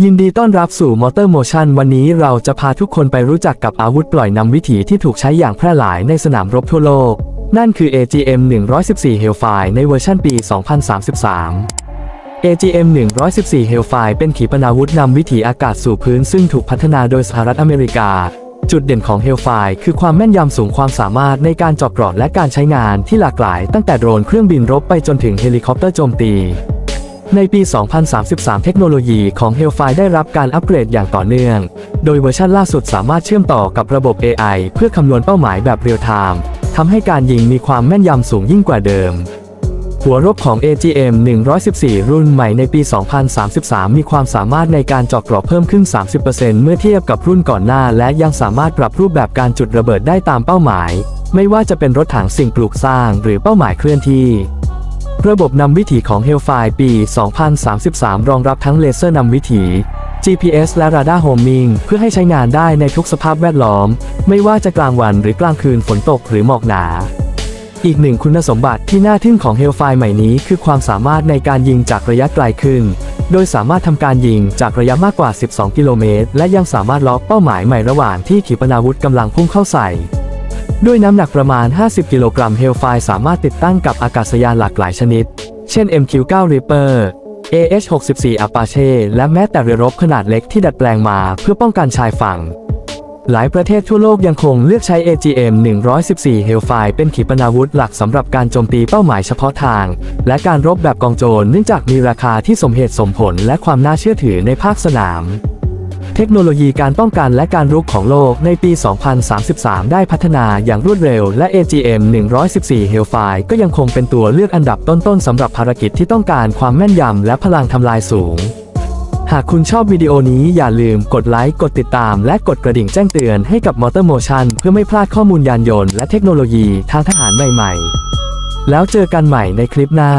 ยินดีต้อนรับสู่ Motor Motion วันนี้เราจะพาทุกคนไปรู้จักกับอาวุธปล่อยนำวิถีที่ถูกใช้อย่างแพร่หลายในสนามรบทั่วโลก นั่นคือ AGM 114 Hellfire ในเวอร์ชันปี 2033 AGM 114 Hellfire เป็นขีปนาวุธนำวิถีอากาศสู่พื้นซึ่งถูกพัฒนาโดยสหรัฐอเมริกา จุดเด่นของ Hellfire คือความแม่นยำสูงความสามารถในการเจาะเกราะและการใช้งานที่หลากหลาย ตั้งแต่โดรนเครื่องบินรบไปจนถึงเฮลิคอปเตอร์โจมตี ในปี 2033 เทคโนโลยีของ Hellfire ได้รับการอัปเกรดอย่างต่อเนื่อง โดยเวอร์ชันล่าสุดสามารถเชื่อมต่อกับระบบ AI เพื่อคำนวณเป้าหมายแบบเรียลไทม์ทำให้การยิงมีความแม่นยำสูงยิ่งกว่าเดิม หัวรบของ AGM 114 รุ่นใหม่ในปี 2033 มีความสามารถในการเจาะเกราะเพิ่มขึ้น 30%เมื่อเทียบกับรุ่นก่อนหน้า และยังสามารถปรับรูปแบบการจุดระเบิดได้ตามเป้าหมาย ไม่ว่าจะเป็นรถถังสิ่งปลูกสร้าง หรือเป้าหมายเคลื่อนที่ ระบบนำวิถีของ Hellfire ปี 2033 รองรับทั้งเลเซอร์นำวิถี GPS และ Radar Homing เพื่อให้ใช้งานได้ในทุกสภาพแวดล้อม ไม่ว่าจะกลางวันหรือกลางคืนฝนตกหรือหมอกหนา อีกหนึ่งคุณสมบัติที่น่าทึ่งของ Hellfire ใหม่นี้ คือความสามารถในการยิงจากระยะไกลขึ้น โดยสามารถทำการยิงจากระยะมากกว่า 12 กิโลเมตร และยังสามารถล็อกเป้าหมายใหม่ระหว่างที่ขีปนาวุธกำลังพุ่งเข้าใส่ ด้วยน้ำหนักประมาณ 50 กิโลกรัม Hellfire สามารถติดตั้งกับอากาศยานหลากหลายชนิด เช่น MQ-9 Reaper AH-64 Apache และแม้แต่เรือรบขนาดเล็กที่ดัดแปลงมาเพื่อป้องกันชายฝั่ง หลายประเทศทั่วโลกยังคงเลือกใช้ AGM 114 Hellfire เป็นขีปนาวุธหลักสำหรับการโจมตีเป้าหมายเฉพาะทาง และการรบแบบกองโจรเนื่องจากมีราคาที่สมเหตุสมผลและความน่าเชื่อถือในภาคสนาม เทคโนโลยีการป้องกันและการรุกของโลกในปี 2033 ได้พัฒนาอย่างรวดเร็ว และ AGM 114 Hellfire ก็ยังคงเป็นตัวเลือกอันดับต้นๆสำหรับภารกิจที่ต้องการความแม่นยำและพลังทำลายสูง หากคุณชอบวิดีโอนี้อย่าลืมกดไลค์ กดติดตาม และกดกระดิ่งแจ้งเตือนให้กับ Motor Motion เพื่อไม่พลาดข้อมูลยานยนต์และเทคโนโลยีทางทหารใหม่ๆ แล้วเจอกันใหม่ในคลิปหน้า